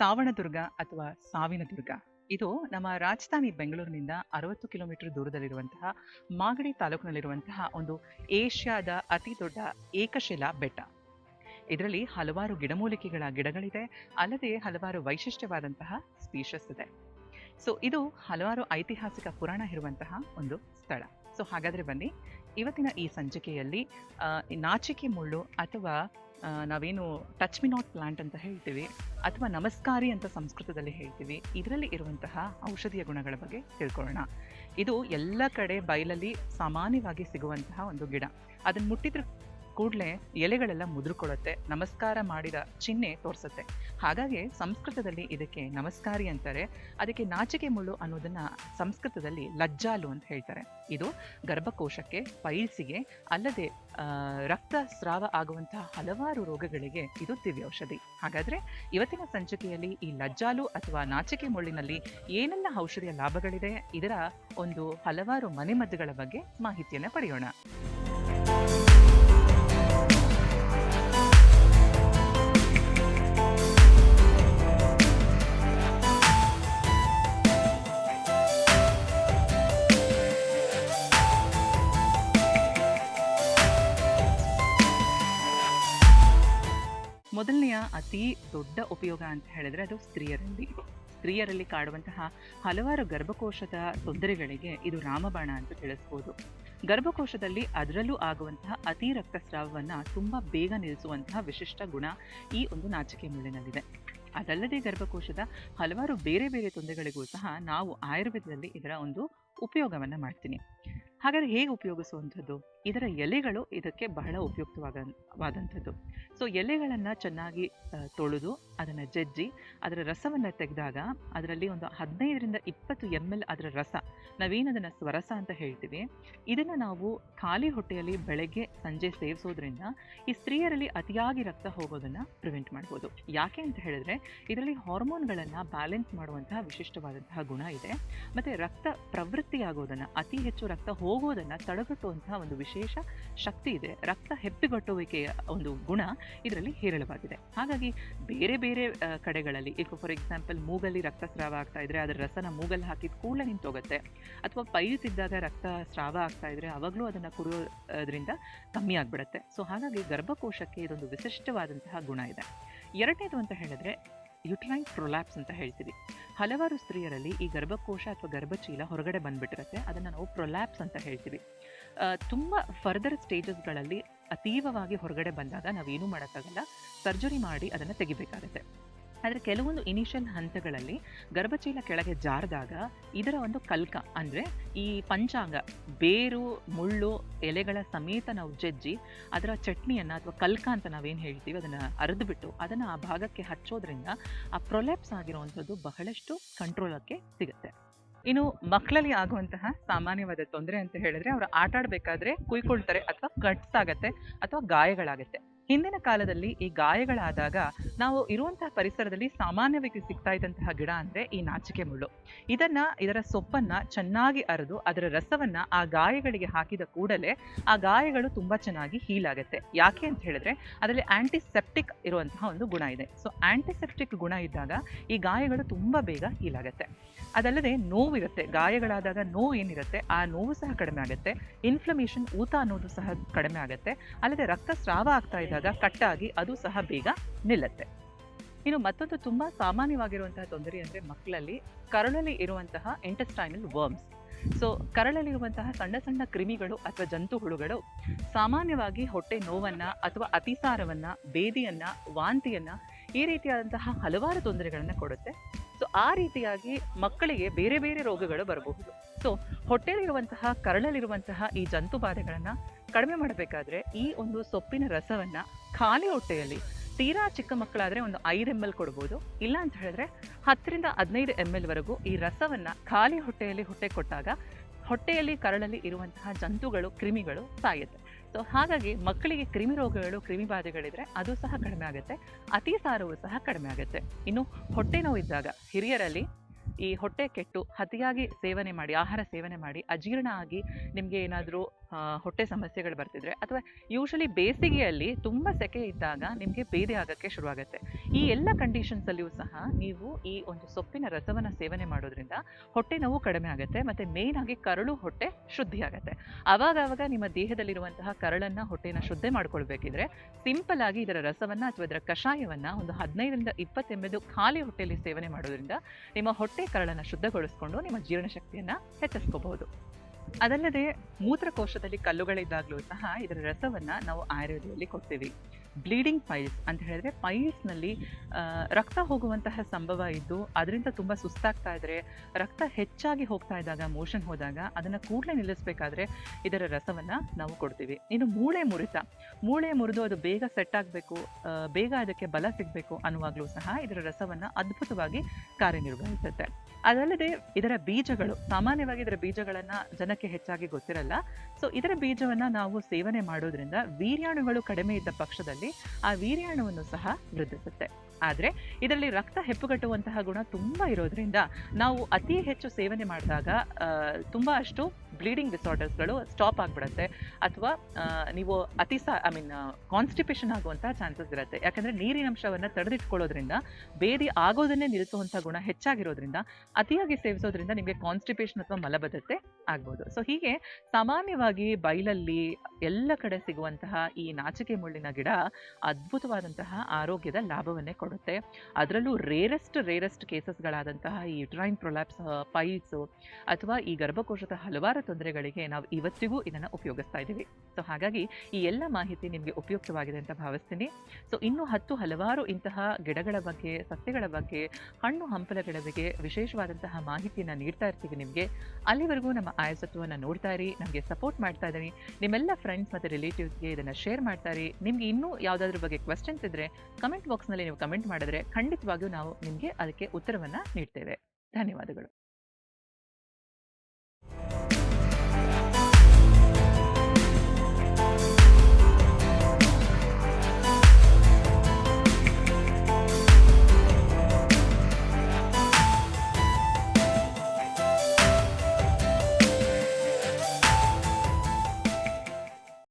ಸಾವಣದುರ್ಗ ಅಥವಾ ಸಾವಿನ ದುರ್ಗ ಇದು ನಮ್ಮ ರಾಜಧಾನಿ ಬೆಂಗಳೂರಿನಿಂದ ಅರವತ್ತು ಕಿಲೋಮೀಟರ್ ದೂರದಲ್ಲಿರುವಂತಹ ಮಾಗಡಿ ತಾಲೂಕಿನಲ್ಲಿರುವಂತಹ ಒಂದು ಏಷ್ಯಾದ ಅತಿ ದೊಡ್ಡ ಏಕಶಿಲಾ ಬೆಟ್ಟ. ಇದರಲ್ಲಿ ಹಲವಾರು ಗಿಡಮೂಲಿಕೆಗಳ ಗಿಡಗಳಿದೆ, ಅಲ್ಲದೆ ಹಲವಾರು ವೈಶಿಷ್ಟ್ಯವಾದಂತಹ ಸ್ಪೀಷಸ್ ಇದೆ. ಸೊ ಇದು ಹಲವಾರು ಐತಿಹಾಸಿಕ ಪುರಾಣ ಇರುವಂತಹ ಒಂದು ಸ್ಥಳ. ಸೊ ಹಾಗಾದರೆ ಬನ್ನಿ, ಇವತ್ತಿನ ಈ ಸಂಚಿಕೆಯಲ್ಲಿ ನಾಚಿಕೆ ಮುಳ್ಳು ಅಥವಾ ನಾವೇನು ಟಚ್ ಮಿ ನಾಟ್ ಪ್ಲಾಂಟ್ ಅಂತ ಹೇಳ್ತೀವಿ ಅಥವಾ ನಮಸ್ಕಾರಿ ಅಂತ ಸಂಸ್ಕೃತದಲ್ಲಿ ಹೇಳ್ತೀವಿ, ಇದರಲ್ಲಿ ಇರುವಂತಹ ಔಷಧೀಯ ಗುಣಗಳ ಬಗ್ಗೆ ತಿಳ್ಕೊಳ್ಳೋಣ. ಇದು ಎಲ್ಲ ಕಡೆ ಬಯಲಲ್ಲಿ ಸಾಮಾನ್ಯವಾಗಿ ಸಿಗುವಂತಹ ಒಂದು ಗಿಡ. ಅದನ್ನು ಮುಟ್ಟಿದ್ರೆ ಕೂಡಲೇ ಎಲೆಗಳೆಲ್ಲ ಮುದುರ್ಕೊಳ್ಳುತ್ತೆ, ನಮಸ್ಕಾರ ಮಾಡಿದ ಚಿಹ್ನೆ ತೋರಿಸುತ್ತೆ. ಹಾಗಾಗಿ ಸಂಸ್ಕೃತದಲ್ಲಿ ಇದಕ್ಕೆ ನಮಸ್ಕಾರಿ ಅಂತಾರೆ, ಅದಕ್ಕೆ ನಾಚಿಕೆ ಮುಳ್ಳು ಅನ್ನೋದನ್ನ ಸಂಸ್ಕೃತದಲ್ಲಿ ಲಜ್ಜಾಲು ಅಂತ ಹೇಳ್ತಾರೆ. ಇದು ಗರ್ಭಕೋಶಕ್ಕೆ, ಪೈಲ್ಸಿಗೆ ಅಲ್ಲದೆ ರಕ್ತ ರಕ್ತಸ್ರಾವ ಆಗುವಂತಹ ಹಲವಾರು ರೋಗಗಳಿಗೆ ಇದು ದಿವ್ಯೌಷಧಿ. ಹಾಗಾದ್ರೆ ಇವತ್ತಿನ ಸಂಚಿಕೆಯಲ್ಲಿ ಈ ಲಜ್ಜಾಲು ಅಥವಾ ನಾಚಿಕೆ ಮುಳ್ಳಿನಲ್ಲಿ ಏನೆಲ್ಲ ಔಷಧಿಯ ಲಾಭಗಳಿದೆ, ಇದರ ಒಂದು ಹಲವಾರು ಮನೆಮದ್ದುಗಳ ಬಗ್ಗೆ ಮಾಹಿತಿಯನ್ನು ಪಡೆಯೋಣ. ಮೊದಲನೆಯ ಅತಿ ದೊಡ್ಡ ಉಪಯೋಗ ಅಂತ ಹೇಳಿದ್ರೆ ಅದು ಸ್ತ್ರೀಯರಲ್ಲಿ. ಸ್ತ್ರೀಯರಲ್ಲಿ ಕಾಡುವಂತಹ ಹಲವಾರು ಗರ್ಭಕೋಶದ ತೊಂದರೆಗಳಿಗೆ ಇದು ರಾಮಬಾಣ ಅಂತ ತಿಳಿಸ್ಬೋದು. ಗರ್ಭಕೋಶದಲ್ಲಿ ಅದರಲ್ಲೂ ಆಗುವಂತಹ ಅತಿ ರಕ್ತಸ್ರಾವವನ್ನು ತುಂಬ ಬೇಗ ನಿಲ್ಲಿಸುವಂತಹ ವಿಶಿಷ್ಟ ಗುಣ ಈ ಒಂದು ನಾಚಿಕೆ ಮುಳ್ಳಿನಲ್ಲಿದೆ ಅದಲ್ಲದೆ ಗರ್ಭಕೋಶದ ಹಲವಾರು ಬೇರೆ ಬೇರೆ ತೊಂದರೆಗಳಿಗೂ ಸಹ ನಾವು ಆಯುರ್ವೇದದಲ್ಲಿ ಇದರ ಒಂದು ಉಪಯೋಗವನ್ನು ಮಾಡ್ತೀನಿ. ಹಾಗಾದ್ರೆ ಹೇಗೆ ಉಪಯೋಗಿಸುವಂಥದ್ದು? ಇದರ ಎಲೆಗಳು ಇದಕ್ಕೆ ಬಹಳ ಉಪಯುಕ್ತವಾಗವಾದಂಥದ್ದು ಸೊ ಎಲೆಗಳನ್ನು ಚೆನ್ನಾಗಿ ತೊಳೆದು ಅದನ್ನು ಜಜ್ಜಿ, ಅದರ ರಸವನ್ನು ತೆಗೆದಾಗ ಅದರಲ್ಲಿ ಒಂದು ಹದಿನೈದರಿಂದ ಇಪ್ಪತ್ತು ಎಂ ಎಲ್ ಅದರ ರಸ, ನಾವೇನದನ್ನು ಸ್ವರಸ ಅಂತ ಹೇಳ್ತೀವಿ, ಇದನ್ನು ನಾವು ಖಾಲಿ ಹೊಟ್ಟೆಯಲ್ಲಿ ಬೆಳಗ್ಗೆ ಸಂಜೆ ಸೇವಿಸೋದ್ರಿಂದ ಈ ಸ್ತ್ರೀಯರಲ್ಲಿ ಅತಿಯಾಗಿ ರಕ್ತ ಹೋಗೋದನ್ನು ಪ್ರಿವೆಂಟ್ ಮಾಡ್ಬೋದು. ಯಾಕೆ ಅಂತ ಹೇಳಿದ್ರೆ, ಇದರಲ್ಲಿ ಹಾರ್ಮೋನ್ಗಳನ್ನು ಬ್ಯಾಲೆನ್ಸ್ ಮಾಡುವಂತಹ ವಿಶಿಷ್ಟವಾದಂತಹ ಗುಣ ಇದೆ. ಮತ್ತು ರಕ್ತ ಪ್ರವೃತ್ತಿಯಾಗೋದನ್ನು ಅತಿ ಹೆಚ್ಚು ರಕ್ತ ಹೋಗೋದನ್ನು ತಡೆಗಟ್ಟುವಂತಹ ಒಂದು ವಿಶೇಷ ಶಕ್ತಿ ಇದೆ. ರಕ್ತ ಹೆಪ್ಪುಗಟ್ಟುವಿಕೆಯ ಒಂದು ಗುಣ ಇದರಲ್ಲಿ ಹೇರಳವಾಗಿದೆ. ಹಾಗಾಗಿ ಬೇರೆ ಬೇರೆ ಕಡೆಗಳಲ್ಲಿ, ಈಗ ಫಾರ್ ಎಕ್ಸಾಂಪಲ್ ಮೂಗಲ್ಲಿ ರಕ್ತಸ್ರಾವ ಆಗ್ತಾ ಇದ್ರೆ ಅದರ ರಸನ ಮೂಗಲ್ಲಿ ಹಾಕಿದ ಕೂಡಲೇ ನಿಂತೋಗುತ್ತೆ. ಅಥವಾ ಪೈಸ್ ಇದ್ದಾಗ ರಕ್ತ ಸ್ರಾವ ಆಗ್ತಾ ಇದ್ರೆ ಅವಾಗಲೂ ಅದನ್ನು ಕುಡಿಯೋದ್ರಿಂದ ಕಮ್ಮಿ ಆಗಿಬಿಡುತ್ತೆ. ಸೊ ಹಾಗಾಗಿ ಗರ್ಭಕೋಶಕ್ಕೆ ಇದೊಂದು ವಿಶಿಷ್ಟವಾದಂತಹ ಗುಣ ಇದೆ. ಎರಡನೇದು ಅಂತ ಹೇಳಿದ್ರೆ ಯುಟ್ರೈನ್ ಪ್ರೊಲ್ಯಾಪ್ಸ್ ಅಂತ ಹೇಳ್ತೀವಿ. ಹಲವಾರು ಸ್ತ್ರೀಯರಲ್ಲಿ ಈ ಗರ್ಭಕೋಶ ಅಥವಾ ಗರ್ಭಚೀಲ ಹೊರಗಡೆ ಬಂದುಬಿಟ್ಟಿರುತ್ತೆ. ಅದನ್ನು ನಾವು ಪ್ರೊಲ್ಯಾಪ್ಸ್ ಅಂತ ಹೇಳ್ತೀವಿ. ತುಂಬ ಫರ್ದರ್ ಸ್ಟೇಜಸ್ಗಳಲ್ಲಿ ಅತೀವವಾಗಿ ಹೊರಗಡೆ ಬಂದಾಗ ನಾವೇನು ಮಾಡೋಕ್ಕಾಗಲ್ಲ. ಸರ್ಜರಿ ಮಾಡಿ ಅದನ್ನು ತೆಗಿಬೇಕಾಗತ್ತೆ. ಆದರೆ ಕೆಲವೊಂದು ಇನಿಷಿಯಲ್ ಹಂತಗಳಲ್ಲಿ ಗರ್ಭಚೀಲ ಕೆಳಗೆ ಜಾರಿದಾಗ ಇದರ ಒಂದು ಕಲ್ಕ ಅಂದರೆ ಈ ಪಂಚಾಂಗ, ಬೇರು, ಮುಳ್ಳು, ಎಲೆಗಳ ಸಮೇತ ನಾವು ಜಜ್ಜಿ ಅದರ ಚಟ್ನಿಯನ್ನು ಅಥವಾ ಕಲ್ಕ ಅಂತ ನಾವೇನು ಹೇಳ್ತೀವಿ ಅದನ್ನು ಅರೆದುಬಿಟ್ಟು ಅದನ್ನು ಆ ಭಾಗಕ್ಕೆ ಹಚ್ಚೋದ್ರಿಂದ ಆ ಪ್ರೊಲೆಪ್ಸ್ ಆಗಿರುವಂಥದ್ದು ಬಹಳಷ್ಟು ಕಂಟ್ರೋಲಕ್ಕೆ ಸಿಗುತ್ತೆ. ಇನ್ನು ಮಕ್ಕಳಲ್ಲಿ ಆಗುವಂತಹ ಸಾಮಾನ್ಯವಾದ ತೊಂದರೆ ಅಂತ ಹೇಳಿದ್ರೆ ಅವರು ಆಟಾಡಬೇಕಾದ್ರೆ ಕುಯ್ಕೊಳ್ತಾರೆ ಅಥವಾ ಕಟ್ಸ್ ಆಗತ್ತೆ ಅಥವಾ ಗಾಯಗಳಾಗತ್ತೆ. ಹಿಂದಿನ ಕಾಲದಲ್ಲಿ ಈ ಗಾಯಗಳಾದಾಗ ನಾವು ಇರುವಂತಹ ಪರಿಸರದಲ್ಲಿ ಸಾಮಾನ್ಯವಾಗಿ ಸಿಗ್ತಾ ಇದ್ದಂತಹ ಗಿಡ ಅಂದ್ರೆ ಈ ನಾಚಿಕೆ ಮುಳ್ಳು. ಇದನ್ನ, ಇದರ ಸೊಪ್ಪನ್ನ ಚೆನ್ನಾಗಿ ಅರೆದು ಅದರ ರಸವನ್ನ ಆ ಗಾಯಗಳಿಗೆ ಹಾಕಿದ ಕೂಡಲೇ ಆ ಗಾಯಗಳು ತುಂಬಾ ಚೆನ್ನಾಗಿ ಹೀಲ್ ಆಗುತ್ತೆ. ಯಾಕೆ ಅಂತ ಹೇಳಿದ್ರೆ ಅದರಲ್ಲಿ ಆಂಟಿಸೆಪ್ಟಿಕ್ ಇರುವಂತಹ ಒಂದು ಗುಣ ಇದೆ. ಸೊ ಆಂಟಿಸೆಪ್ಟಿಕ್ ಗುಣ ಇದ್ದಾಗ ಈ ಗಾಯಗಳು ತುಂಬಾ ಬೇಗ ಹೀಲ್ ಆಗುತ್ತೆ. ಅದಲ್ಲದೆ ನೋವಿರುತ್ತೆ ಗಾಯಗಳಾದಾಗ ನೋವು ಏನಿರುತ್ತೆ, ಆ ನೋವು ಸಹ ಕಡಿಮೆ ಆಗುತ್ತೆ. ಇನ್ಫ್ಲಮೇಷನ್ ಊತ ಅನ್ನೋದು ಸಹ ಕಡಿಮೆ ಆಗುತ್ತೆ. ಅಲ್ಲದೆ ರಕ್ತಸ್ರಾವ ಆಗ್ತಾ ಇದ್ದಾಗ ಕಟ್ಟಾಗಿ ಅದು ಸಹ ಬೇಗ ನಿಲ್ಲುತ್ತೆ. ಇನ್ನು ಮತ್ತೊಂದು ತುಂಬಾ ಸಾಮಾನ್ಯವಾಗಿರುವಂತಹ ತೊಂದರೆ ಅಂದ್ರೆ ಮಕ್ಕಳಲ್ಲಿ ಕರಳಲ್ಲಿ ಇರುವಂತಹ ಇಂಟೆಸ್ಟೈನಲ್ ವರ್ಮ್ಸ್ ಸೊ ಕರಳಲ್ಲಿರುವಂತಹ ಸಣ್ಣ ಸಣ್ಣ ಕ್ರಿಮಿಗಳು ಅಥವಾ ಜಂತು ಹುಳುಗಳು ಸಾಮಾನ್ಯವಾಗಿ ಹೊಟ್ಟೆ ನೋವನ್ನ ಅಥವಾ ಅತಿಸಾರವನ್ನ, ಬೇದಿಯನ್ನ, ವಾಂತಿಯನ್ನ ಈ ರೀತಿಯಾದಂತಹ ಹಲವಾರು ತೊಂದರೆಗಳನ್ನು ಕೊಡುತ್ತೆ. ಸೊ ಆ ರೀತಿಯಾಗಿ ಮಕ್ಕಳಿಗೆ ಬೇರೆ ಬೇರೆ ರೋಗಗಳು ಬರಬಹುದು. ಸೊ ಹೊಟ್ಟೆಯಲ್ಲಿರುವಂತಹ ಕರಳಲ್ಲಿರುವಂತಹ ಈ ಜಂತು ಬಾಧೆಗಳನ್ನು ಕಡಿಮೆ ಮಾಡಬೇಕಾದ್ರೆ ಈ ಒಂದು ಸೊಪ್ಪಿನ ರಸವನ್ನ ಖಾಲಿ ಹೊಟ್ಟೆಯಲ್ಲಿ ತೀರಾ ಚಿಕ್ಕ ಮಕ್ಕಳಾದ್ರೆ ಒಂದು ಐದು ಎಂ ಎಲ್ ಕೊಡ್ಬೋದು. ಇಲ್ಲ ಅಂತ ಹೇಳಿದ್ರೆ ಹತ್ತರಿಂದ ಹದಿನೈದು ಎಂ ವರೆಗೂ ಈ ರಸವನ್ನ ಖಾಲಿ ಹೊಟ್ಟೆಯಲ್ಲಿ ಹೊಟ್ಟೆ ಕೊಟ್ಟಾಗ ಹೊಟ್ಟೆಯಲ್ಲಿ ಕರಳಲ್ಲಿ ಇರುವಂತಹ ಜಂತುಗಳು, ಕ್ರಿಮಿಗಳು ಸಾಯುತ್ತೆ. ಸೊ ಹಾಗಾಗಿ ಮಕ್ಕಳಿಗೆ ಕ್ರಿಮಿ ರೋಗಗಳು, ಕ್ರಿಮಿ ಬಾಧೆಗಳಿದ್ರೆ ಅದು ಸಹ ಕಡಿಮೆ ಆಗುತ್ತೆ. ಅತಿಸಾರವು ಸಹ ಕಡಿಮೆ ಆಗುತ್ತೆ. ಇನ್ನು ಹೊಟ್ಟೆ ನೋವು ಇದ್ದಾಗ ಹಿರಿಯರಲ್ಲಿ ಈ ಹೊಟ್ಟೆ ಕೆಟ್ಟು ಅತಿಯಾಗಿ ಸೇವನೆ ಮಾಡಿ, ಆಹಾರ ಸೇವನೆ ಮಾಡಿ, ಅಜೀರ್ಣ ಆಗಿ ನಿಮಗೆ ಏನಾದರೂ ಹೊಟ್ಟೆ ಸಮಸ್ಯೆಗಳು ಬರ್ತಿದ್ರೆ ಅಥವಾ ಯೂಶಲಿ ಬೇಸಿಗೆಯಲ್ಲಿ ತುಂಬ ಸೆಕೆ ಇದ್ದಾಗ ನಿಮಗೆ ಬೇದಿ ಆಗೋಕ್ಕೆ ಶುರುವಾಗುತ್ತೆ. ಈ ಎಲ್ಲ ಕಂಡೀಷನ್ಸಲ್ಲಿಯೂ ಸಹ ನೀವು ಈ ಒಂದು ಸೊಪ್ಪಿನ ರಸವನ್ನು ಸೇವನೆ ಮಾಡೋದ್ರಿಂದ ಹೊಟ್ಟೆ ನೋವು ಕಡಿಮೆ ಆಗುತ್ತೆ ಮತ್ತು ಆಗಿ ಕರಳು ಹೊಟ್ಟೆ ಶುದ್ಧಿ ಆಗುತ್ತೆ. ಆವಾಗವಾಗ ಆವಾಗ ನಿಮ್ಮ ದೇಹದಲ್ಲಿರುವಂತಹ ಕರಳನ್ನು ಹೊಟ್ಟೆನ ಶುದ್ಧಿ ಮಾಡ್ಕೊಳ್ಬೇಕಿದ್ರೆ ಸಿಂಪಲ್ ಆಗಿ ಇದರ ರಸವನ್ನು ಅಥವಾ ಇದರ ಕಷಾಯವನ್ನು ಒಂದು ಹದಿನೈದರಿಂದ ಇಪ್ಪತ್ತೆಂಬದು ಖಾಲಿ ಹೊಟ್ಟೆಯಲ್ಲಿ ಸೇವನೆ ಮಾಡೋದ್ರಿಂದ ನಿಮ್ಮ ಹೊಟ್ಟೆ ಕರಳನ್ನು ಶುದ್ಧಗೊಳಿಸ್ಕೊಂಡು ನಿಮ್ಮ ಜೀರ್ಣಶಕ್ತಿಯನ್ನು ಹೆಚ್ಚಿಸ್ಕೋಬಹುದು. ಅದಲ್ಲದೆ ಮೂತ್ರಕೋಶದಲ್ಲಿ ಕಲ್ಲುಗಳಿದ್ದಾಗಲೂ ಸಹ ಇದರ ರಸವನ್ನು ನಾವು ಆಯುರ್ವೇದದಲ್ಲಿ ಕೊಡ್ತೀವಿ. ಬ್ಲೀಡಿಂಗ್ ಪೈಲ್ಸ್ ಅಂತ ಹೇಳಿದ್ರೆ ಪೈಲ್ಸ್ನಲ್ಲಿ ರಕ್ತ ಹೋಗುವಂತಹ ಸಂಭವ ಇದ್ದು ಅದರಿಂದ ತುಂಬ ಸುಸ್ತಾಗ್ತಾ ಇದ್ರೆ, ರಕ್ತ ಹೆಚ್ಚಾಗಿ ಹೋಗ್ತಾ ಇದ್ದಾಗ, ಮೋಷನ್ ಹೋದಾಗ ಅದನ್ನು ಕೂಡಲೇ ನಿಲ್ಲಿಸಬೇಕಾದ್ರೆ ಇದರ ರಸವನ್ನು ನಾವು ಕೊಡ್ತೀವಿ. ಇನ್ನು ಮೂಳೆ ಮುರಿತ, ಮೂಳೆ ಮುರಿದು ಅದು ಬೇಗ ಸೆಟ್ ಆಗಬೇಕು ಬೇಗ ಅದಕ್ಕೆ ಬಲ ಸಿಗಬೇಕು ಅನ್ನುವಾಗಲೂ ಸಹ ಇದರ ರಸವನ್ನು ಅದ್ಭುತವಾಗಿ ಕಾರ್ಯನಿರ್ವಹಿಸುತ್ತೆ. ಅದಲ್ಲದೆ ಇದರ ಬೀಜಗಳು, ಸಾಮಾನ್ಯವಾಗಿ ಇದರ ಬೀಜಗಳನ್ನು ಜನಕ್ಕೆ ಹೆಚ್ಚಾಗಿ ಗೊತ್ತಿರಲ್ಲ. ಸೊ ಇದರ ಬೀಜವನ್ನು ನಾವು ಸೇವನೆ ಮಾಡೋದ್ರಿಂದ ವೀರ್ಯಾಣುಗಳು ಕಡಿಮೆ ಇದ್ದ ಪಕ್ಷದಲ್ಲಿ ಆ ವೀರ್ಯಾಣುವನ್ನು ಸಹ ವೃದ್ಧಿಸುತ್ತೆ. ಆದರೆ ಇದರಲ್ಲಿ ರಕ್ತ ಹೆಪ್ಪುಗಟ್ಟುವಂತಹ ಗುಣ ತುಂಬ ಇರೋದ್ರಿಂದ ನಾವು ಅತಿ ಹೆಚ್ಚು ಸೇವನೆ ಮಾಡಿದಾಗ ತುಂಬ ಅಷ್ಟು ಬ್ಲೀಡಿಂಗ್ ಡಿಸಾರ್ಡರ್ಸ್ಗಳು ಸ್ಟಾಪ್ ಆಗಿಬಿಡುತ್ತೆ. ಅಥವಾ ನೀವು ಅತಿ ಸಾ ಐ ಮೀನ್ ಕಾನ್ಸ್ಟಿಪೇಷನ್ ಆಗುವಂತಹ ಚಾನ್ಸಸ್ ಇರುತ್ತೆ. ಯಾಕಂದರೆ ನೀರಿನಂಶವನ್ನು ತಡೆದಿಟ್ಕೊಳ್ಳೋದ್ರಿಂದ, ಬೇದಿ ಆಗೋದನ್ನೇ ನಿಲ್ಲಿಸುವಂಥ ಗುಣ ಹೆಚ್ಚಾಗಿರೋದ್ರಿಂದ, ಅತಿಯಾಗಿ ಸೇವಿಸೋದ್ರಿಂದ ನಿಮಗೆ ಕಾನ್ಸ್ಟಿಪೇಷನ್ ಅಥವಾ ಮಲಬದ್ಧತೆ ಆಗ್ಬೋದು. ಸೊ ಹೀಗೆ ಸಾಮಾನ್ಯವಾಗಿ ಬಯಲಲ್ಲಿ ಎಲ್ಲ ಕಡೆ ಸಿಗುವಂತಹ ಈ ನಾಚಿಕೆ ಮುಳ್ಳಿನ ಗಿಡ ಅದ್ಭುತವಾದಂತಹ ಆರೋಗ್ಯದ ಲಾಭವನ್ನೇ ಕೊಡುತ್ತೆ. ಅದರಲ್ಲೂ ರೇರೆಸ್ಟ್ ರೇರೆಸ್ಟ್ ಕೇಸಸ್ಗಳಾದಂತಹ ಈ ಯುಟ್ರೈನ್ ಪ್ರೊಲ್ಯಾಪ್ಸ್ ಪೈಲ್ಸು ಅಥವಾ ಈ ಗರ್ಭಕೋಶದ ಹಲವಾರು ತೊಂದರೆಗಳಿಗೆ ನಾವು ಇವತ್ತಿಗೂ ಇದನ್ನು ಉಪಯೋಗಿಸ್ತಾ ಇದ್ದೀವಿ. ಸೊ ಹಾಗಾಗಿ ಈ ಎಲ್ಲ ಮಾಹಿತಿ ನಿಮಗೆ ಉಪಯುಕ್ತವಾಗಿದೆ ಅಂತ ಭಾವಿಸ್ತೀನಿ. ಸೊ ಇನ್ನೂ ಹತ್ತು ಹಲವಾರು ಇಂತಹ ಗಿಡಗಳ ಬಗ್ಗೆ, ಸಸ್ಯಗಳ ಬಗ್ಗೆ, ಹಣ್ಣು ಹಂಪಲಗಳ ಬಗ್ಗೆ ವಿಶೇಷವಾದಂತಹ ಮಾಹಿತಿಯನ್ನು ನೀಡ್ತಾ ಇರ್ತೀವಿ ನಿಮಗೆ. ಅಲ್ಲಿವರೆಗೂ ನಮ್ಮ ಆಯಸತ್ವವನ್ನು ನೋಡ್ತಾ ಇರಿ, ನಮಗೆ ಸಪೋರ್ಟ್ ಮಾಡ್ತಾ ಇದ್ದೀನಿ ನಿಮ್ಮೆಲ್ಲ ಫ್ರೆಂಡ್ಸ್ ಮತ್ತು ರಿಲೇಟಿವ್ಸ್ಗೆ ಇದನ್ನು ಶೇರ್ ಮಾಡ್ತಾ ಇರಿ. ನಿಮಗೆ ಇನ್ನೂ ಯಾವುದಾದ್ರ ಬಗ್ಗೆ ಕ್ವೆಶನ್ಸ್ ಇದ್ದರೆ ಕಮೆಂಟ್ ಬಾಕ್ಸ್ನಲ್ಲಿ ನೀವು ಕಮೆಂಟ್ ಮಾಡಿದ್ರೆ ಖಂಡಿತವಾಗಿಯೂ ನಾವು ನಿಮಗೆ ಅದಕ್ಕೆ ಉತ್ತರವನ್ನು ನೀಡ್ತೇವೆ. ಧನ್ಯವಾದಗಳು.